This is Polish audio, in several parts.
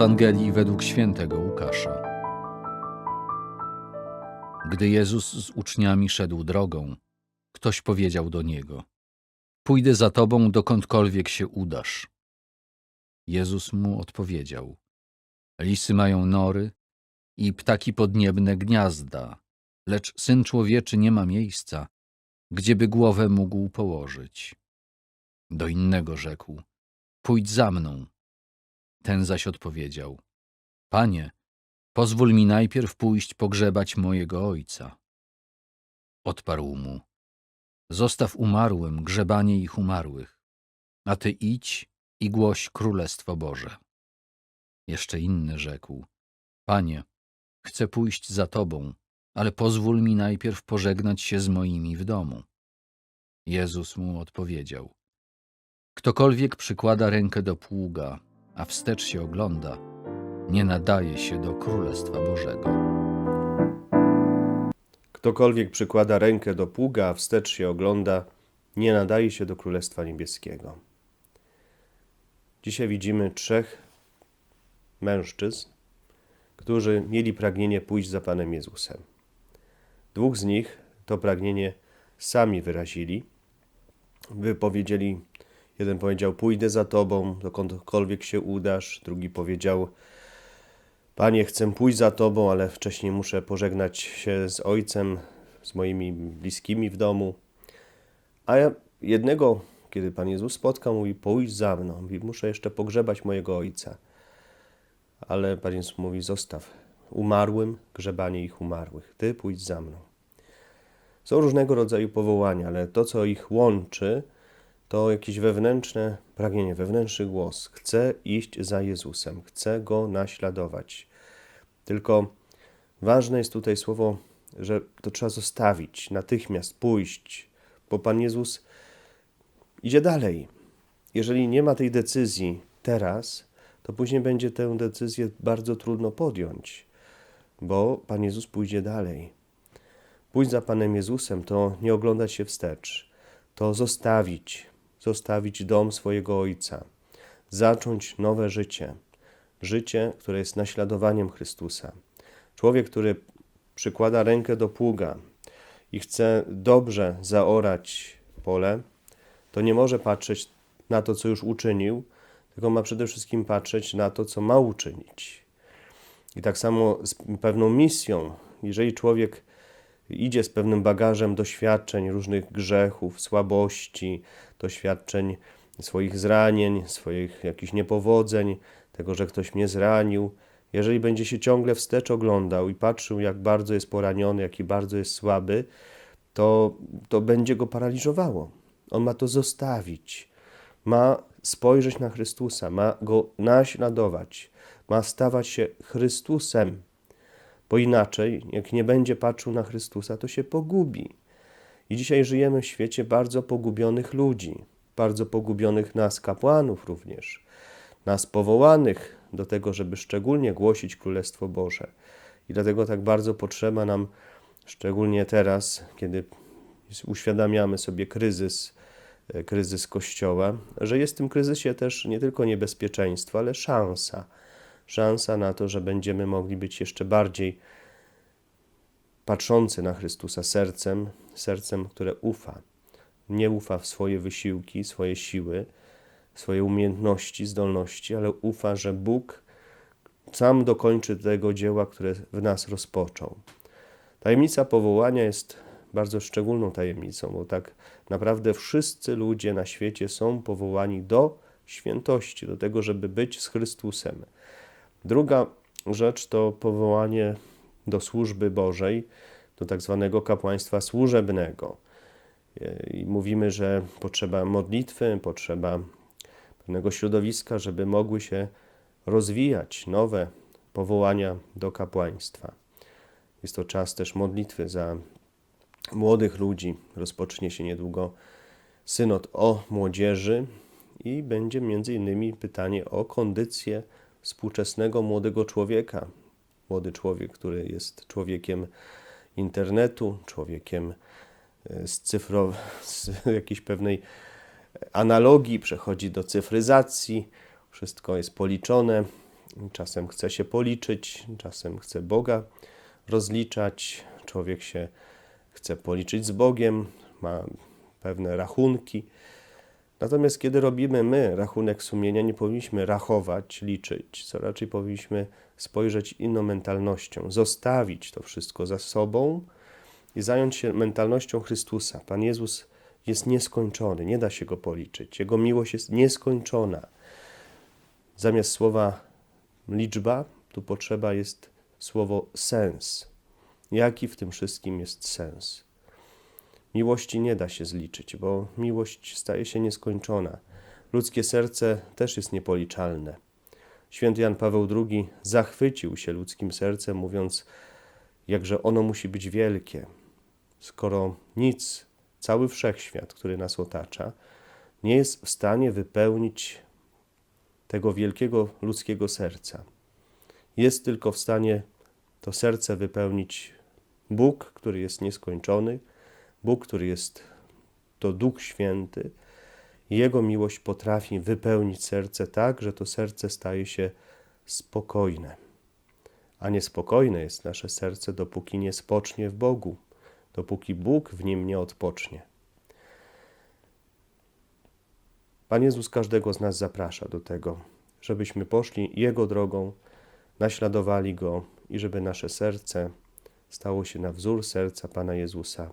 Ewangelii według świętego Łukasza. Gdy Jezus z uczniami szedł drogą, ktoś powiedział do niego: Pójdę za tobą, dokądkolwiek się udasz. Jezus mu odpowiedział: Lisy mają nory i ptaki podniebne gniazda, lecz syn człowieczy nie ma miejsca, gdzieby głowę mógł położyć. Do innego rzekł: Pójdź za mną. Ten zaś odpowiedział: Panie, pozwól mi najpierw pójść pogrzebać mojego ojca. Odparł mu: Zostaw umarłym grzebanie ich umarłych, a ty idź i głoś królestwo Boże. Jeszcze inny rzekł: Panie, chcę pójść za tobą, ale pozwól mi najpierw pożegnać się z moimi w domu. Jezus mu odpowiedział: Ktokolwiek przykłada rękę do pługa, a wstecz się ogląda, nie nadaje się do Królestwa Bożego. Ktokolwiek przykłada rękę do pługa, a wstecz się ogląda, nie nadaje się do Królestwa Niebieskiego. Dzisiaj widzimy trzech mężczyzn, którzy mieli pragnienie pójść za Panem Jezusem. Dwóch z nich to pragnienie sami wyrazili. Wypowiedzieli, jeden powiedział: Pójdę za Tobą, dokądkolwiek się udasz. Drugi powiedział: Panie, chcę pójść za Tobą, ale wcześniej muszę pożegnać się z ojcem, z moimi bliskimi w domu. A jednego, kiedy Pan Jezus spotkał, mówi: Pójdź za mną. Mówi: Muszę jeszcze pogrzebać mojego ojca. Ale Pan Jezus mówi: Zostaw umarłym grzebanie ich umarłych. Ty pójdź za mną. Są różnego rodzaju powołania, ale to, co ich łączy, to jakieś wewnętrzne pragnienie, wewnętrzny głos. Chcę iść za Jezusem, chcę Go naśladować. Tylko ważne jest tutaj słowo, że to trzeba zostawić, natychmiast pójść, bo Pan Jezus idzie dalej. Jeżeli nie ma tej decyzji teraz, to później będzie tę decyzję bardzo trudno podjąć, bo Pan Jezus pójdzie dalej. Pójść za Panem Jezusem to nie oglądać się wstecz, to zostawić, zostawić dom swojego Ojca, zacząć nowe życie, życie, które jest naśladowaniem Chrystusa. Człowiek, który przykłada rękę do pługa i chce dobrze zaorać pole, to nie może patrzeć na to, co już uczynił, tylko ma przede wszystkim patrzeć na to, co ma uczynić. I tak samo z pewną misją, jeżeli człowiek idzie z pewnym bagażem doświadczeń, różnych grzechów, słabości, doświadczeń swoich zranień, swoich jakichś niepowodzeń, tego, że ktoś mnie zranił. Jeżeli będzie się ciągle wstecz oglądał i patrzył, jak bardzo jest poraniony, jaki bardzo jest słaby, to, to będzie go paraliżowało. On ma to zostawić. Ma spojrzeć na Chrystusa, ma go naśladować, ma stawać się Chrystusem bo inaczej, jak nie będzie patrzył na Chrystusa, to się pogubi. I dzisiaj żyjemy w świecie bardzo pogubionych ludzi, bardzo pogubionych nas kapłanów również, nas powołanych do tego, żeby szczególnie głosić Królestwo Boże. I dlatego tak bardzo potrzeba nam, szczególnie teraz, kiedy uświadamiamy sobie kryzys, e, kryzys Kościoła, że jest w tym kryzysie też nie tylko niebezpieczeństwo, ale szansa szansa na to, że będziemy mogli być jeszcze bardziej patrzący na Chrystusa sercem, sercem, które ufa. Nie ufa w swoje wysiłki, swoje siły, swoje umiejętności, zdolności, ale ufa, że Bóg sam dokończy tego dzieła, które w nas rozpoczął. Tajemnica powołania jest bardzo szczególną tajemnicą, bo tak naprawdę wszyscy ludzie na świecie są powołani do świętości, do tego, żeby być z Chrystusem. Druga rzecz to powołanie do służby Bożej, do tak zwanego kapłaństwa służebnego. I mówimy, że potrzeba modlitwy, potrzeba pewnego środowiska, żeby mogły się rozwijać nowe powołania do kapłaństwa. Jest to czas też modlitwy za młodych ludzi. Rozpocznie się niedługo synod o młodzieży i będzie między innymi pytanie o kondycję współczesnego młodego człowieka. Młody człowiek, który jest człowiekiem internetu, człowiekiem e, z, cyfrow- z jakiejś pewnej analogii, przechodzi do cyfryzacji, wszystko jest policzone czasem chce się policzyć, czasem chce Boga rozliczać. Człowiek się chce policzyć z Bogiem, ma pewne rachunki. Natomiast kiedy robimy my rachunek sumienia, nie powinniśmy rachować, liczyć, co raczej powinniśmy spojrzeć inną mentalnością, zostawić to wszystko za sobą i zająć się mentalnością Chrystusa. Pan Jezus jest nieskończony, nie da się go policzyć. Jego miłość jest nieskończona. Zamiast słowa liczba, tu potrzeba jest słowo sens. Jaki w tym wszystkim jest sens? Miłości nie da się zliczyć, bo miłość staje się nieskończona. Ludzkie serce też jest niepoliczalne. Święty Jan Paweł II zachwycił się ludzkim sercem, mówiąc, jakże ono musi być wielkie, skoro nic, cały wszechświat, który nas otacza, nie jest w stanie wypełnić tego wielkiego ludzkiego serca. Jest tylko w stanie to serce wypełnić Bóg, który jest nieskończony, Bóg, który jest to Duch Święty. Jego miłość potrafi wypełnić serce tak, że to serce staje się spokojne. A niespokojne jest nasze serce, dopóki nie spocznie w Bogu, dopóki Bóg w nim nie odpocznie. Pan Jezus każdego z nas zaprasza do tego, żebyśmy poszli Jego drogą, naśladowali Go i żeby nasze serce stało się na wzór serca Pana Jezusa.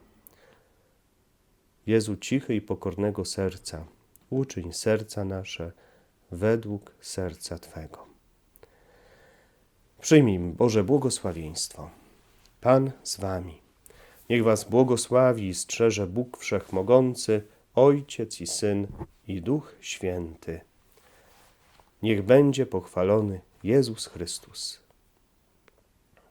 Jezu cichy i pokornego serca, uczyń serca nasze według serca Twego. Przyjmij Boże błogosławieństwo. Pan z Wami. Niech Was błogosławi i strzeże Bóg Wszechmogący, Ojciec i Syn i Duch Święty. Niech będzie pochwalony Jezus Chrystus.